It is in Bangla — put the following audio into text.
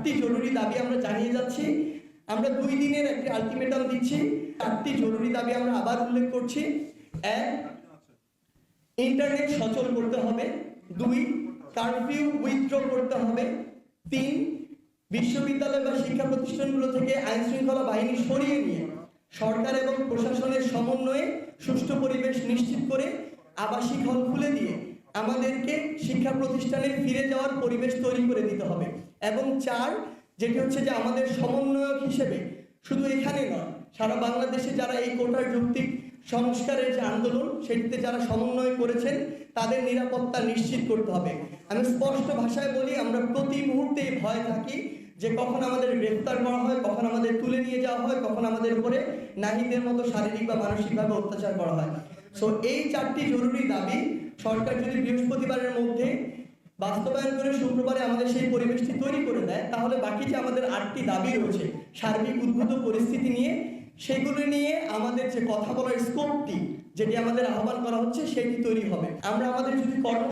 চারটি জরুরি দাবি আমরা জানিয়ে যাচ্ছি। আমরা দুই দিনের একটি আলটিমেটাম দিচ্ছি। চারটি জরুরি দাবি আমরা আবার উল্লেখ করছি। এক, ইন্টারনেট সচল করতে হবে। দুই, কারফিউ উইথড্র করতে হবে। তিন, বিশ্ববিদ্যালয় বা শিক্ষা প্রতিষ্ঠানগুলো থেকে আইন শৃঙ্খলা বাহিনী সরিয়ে নিয়ে সরকার এবং প্রশাসনের সমন্বয়ে সুষ্ঠু পরিবেশ নিশ্চিত করে আবাসিক হল খুলে দিয়ে আমাদেরকে শিক্ষা প্রতিষ্ঠানে ফিরে যাওয়ার পরিবেশ তৈরি করে দিতে হবে। এবং চার, যেটি হচ্ছে যে আমাদের সমন্বয়ক হিসেবে শুধু এখানে নয়, সারা বাংলাদেশে যারা এই কোটার যৌক্তিক সংস্কারের যে আন্দোলন, সেটিতে যারা সমন্বয় করেছেন, তাদের নিরাপত্তা নিশ্চিত করতে হবে। আমি স্পষ্ট ভাষায় বলি, আমরা প্রতি মুহূর্তে ভয় থাকি যে কখন আমাদের গ্রেফতার করা হয়, কখন আমাদের তুলে নিয়ে যাওয়া হয়, কখন আমাদের উপরে নাহিদের মতো শারীরিক বা মানসিকভাবে অত্যাচার করা হয়। সো এই চারটি জরুরি দাবি সরকার যদি বৃহস্পতিবারের মধ্যে বাস্তবায়ন করে শুক্রবারে আমাদের সেই পরিবেশটি তৈরি করে দেয়, তাহলে বাকি যে আমাদের আটটি দাবি রয়েছে, সার্বিক উদ্ভূত পরিস্থিতি নিয়ে, সেগুলো নিয়ে আমাদের যে কথা বলার স্কোপটি যেটি আমাদের আহ্বান করা হচ্ছে, সেটি তৈরি হবে। আমরা আমাদের যদি কর্ম